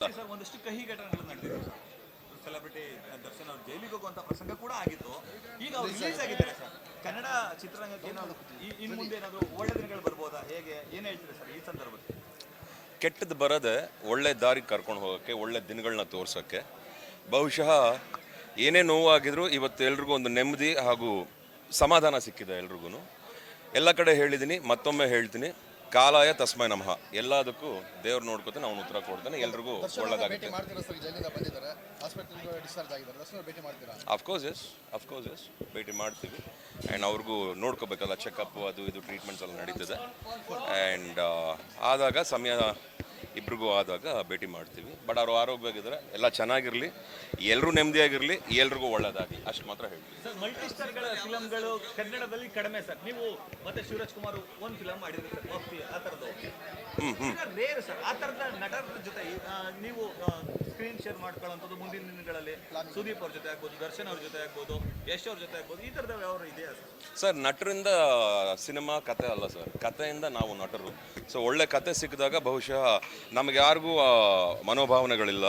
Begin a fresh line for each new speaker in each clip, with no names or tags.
Sir ಒಂದಷ್ಟು ಕಹಿ ಘಟನೆಗಳು ನಡೆದಿದೆ. ಸೆಲೆಬ್ರಿಟಿ ದರ್ಶನ್ ಅವ್ರು ಜೈಲಿಗೆ ಹೋಗುವಂತ ಪ್ರಸಂಗ ಕೂಡ ಆಗಿತ್ತು. ಈಗ ಅವ್ರು ರಿಲೀಸ್ ಆಗಿದ್ದಾರೆ ಸರ್. ಕನ್ನಡ ಚಿತ್ರರಂಗಕ್ಕೆ ಏನಾದ್ರು ಈ- ಇನ್ ಮುಂದೆ ಏನಾದ್ರು ಒಳ್ಳೆ ದಿನಗಳು ಬರ್ಬೋದಾ? ಹೇಗೆ ಏನ್ ಹೇಳ್ತೀರಾ ಸರ್ ಈ ಸಂದರ್ಭದಲ್ಲಿ
ಕೆಟ್ಟದ್ದು ಬರದೆ ಒಳ್ಳೆ ದಾರಿಗೆ ಕರ್ಕೊಂಡು ಹೋಗೋಕ್ಕೆ ಒಳ್ಳೆ ದಿನಗಳನ್ನ ತೋರ್ಸೋಕ್ಕೆ. ಬಹುಶಃ ಏನೇ ನೋವಾಗಿದ್ರು ಇವತ್ತು ಎಲ್ರಿಗೂ ಒಂದು ನೆಮ್ಮದಿ ಹಾಗೂ ಸಮಾಧಾನ ಸಿಕ್ಕಿದೆ ಎಲ್ರಿಗೂ ಎಲ್ಲ ಕಡೆ ಹೇಳಿದ್ದೀನಿ ಮತ್ತೊಮ್ಮೆ ಹೇಳ್ತೀನಿ. ಕಾಲಾಯ ತಸ್ಮೈ ನಮಃ. ಎಲ್ಲದಕ್ಕೂ ದೇವ್ರು ನೋಡ್ಕೊತಾನೆ ಅವನು ಉತ್ತರ ಕೊಡ್ತಾನೆ ಎಲ್ರಿಗೂ ಒಳ್ಳೇದಾಗುತ್ತೆ. ಅಫ್ಕೋರ್ಸ್ ಎಸ್ ಅಫ್ಕೋರ್ಸ್ ಎಸ್ ಭೇಟಿ ಮಾಡ್ತೀವಿ. ಆ್ಯಂಡ್ ಅವ್ರಿಗೂ ನೋಡ್ಕೋಬೇಕಲ್ಲ ಚೆಕಪ್ ಅದು ಇದು ಟ್ರೀಟ್ಮೆಂಟ್ಸ್ ಎಲ್ಲ ನಡೀತದೆ. ಆ್ಯಂಡ್ ಆದಾಗ ಸಮಯ ಇಬ್ರಿಗೂ ಆದಾಗ ಭೇಟಿ ಮಾಡ್ತೀವಿ. ಬಟ್ ಅವರು ಆರೋಗ್ಯವಾಗಿದ್ರೆ ಎಲ್ಲ ಚೆನ್ನಾಗಿರಲಿ ಎಲ್ಲರೂ ನೆಮ್ಮದಿಯಾಗಿರಲಿ ಎಲ್ರಿಗೂ ಒಳ್ಳೆಯದಾಗಿ ಅಷ್ಟು ಮಾತ್ರ ಹೇಳ್ತೀವಿ
ಸರ್ ಮಲ್ಟಿ ಸ್ಟಾರ್ಗಳ ಫಿಲಮ್ಗಳು ಕನ್ನಡದಲ್ಲಿ ಕಡಿಮೆ ಸರ್. ನೀವು ಮತ್ತೆ ಶಿವರಾಜ್ ಕುಮಾರ್ ಒಂದು ಫಿಲಮ್ ಮಾಡಿದ್ರಿ ಸರ್ ಆ ಥರದ್ದು ರೇರ್ ಸರ್ ಆ ಥರದ ನಟರ ಜೊತೆ ನೀವು ಸ್ಕ್ರೀನ್ ಶೇರ್ ಮಾಡ್ಕೊಳ್ಳೋಂಥದ್ದು ಮುಂದಿನ ದಿನಗಳಲ್ಲಿ. ಸುದೀಪ್ ಅವ್ರ ಜೊತೆ ಆಗ್ಬೋದು ದರ್ಶನ್ ಅವ್ರ ಜೊತೆ ಆಗ್ಬೋದು ಯಶ್ ಅವ್ರ ಜೊತೆ ಆಗ್ಬೋದು ಈ ಥರದ ವ್ಯವಹಾರ ಇದೆಯಾ ಸರ್?
ಸರ್ ನಟರಿಂದ ಸಿನಿಮಾ ಕತೆ ಅಲ್ಲ ಸರ್. ಕತೆಯಿಂದ ನಾವು ನಟರು. ಸೊ ಒಳ್ಳೆ ಕತೆ ಸಿಕ್ಕಿದಾಗ ಬಹುಶಃ ನಮಗೆ ಯಾರಿಗೂ ಮನೋಭಾವನೆಗಳಿಲ್ಲ.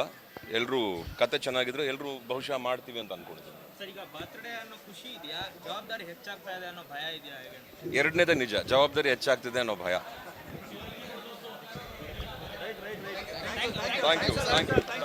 ಎಲ್ಲರೂ ಕತೆ ಚೆನ್ನಾಗಿದ್ರೆ ಎಲ್ಲರೂ ಬಹುಶಃ ಮಾಡ್ತೀವಿ ಅಂತ ಅನ್ಕೊಳ್ತೀವಿ
ಸರ್ ಈಗ ಬರ್ತ್ಡೇ ಅನ್ನೋ ಖುಷಿ ಇದೆಯಾ? ಜವಾಬ್ದಾರಿ ಹೆಚ್ಚಾಗ್ತಾ ಅನ್ನೋ ಭಯ ಇದೆಯಾ ಹೇಗೆ?
ಎರಡನೇದೇ ನಿಜ ಜವಾಬ್ದಾರಿ ಹೆಚ್ಚಾಗ್ತಿದೆ ಅನ್ನೋ ಭಯ. Thank you thank you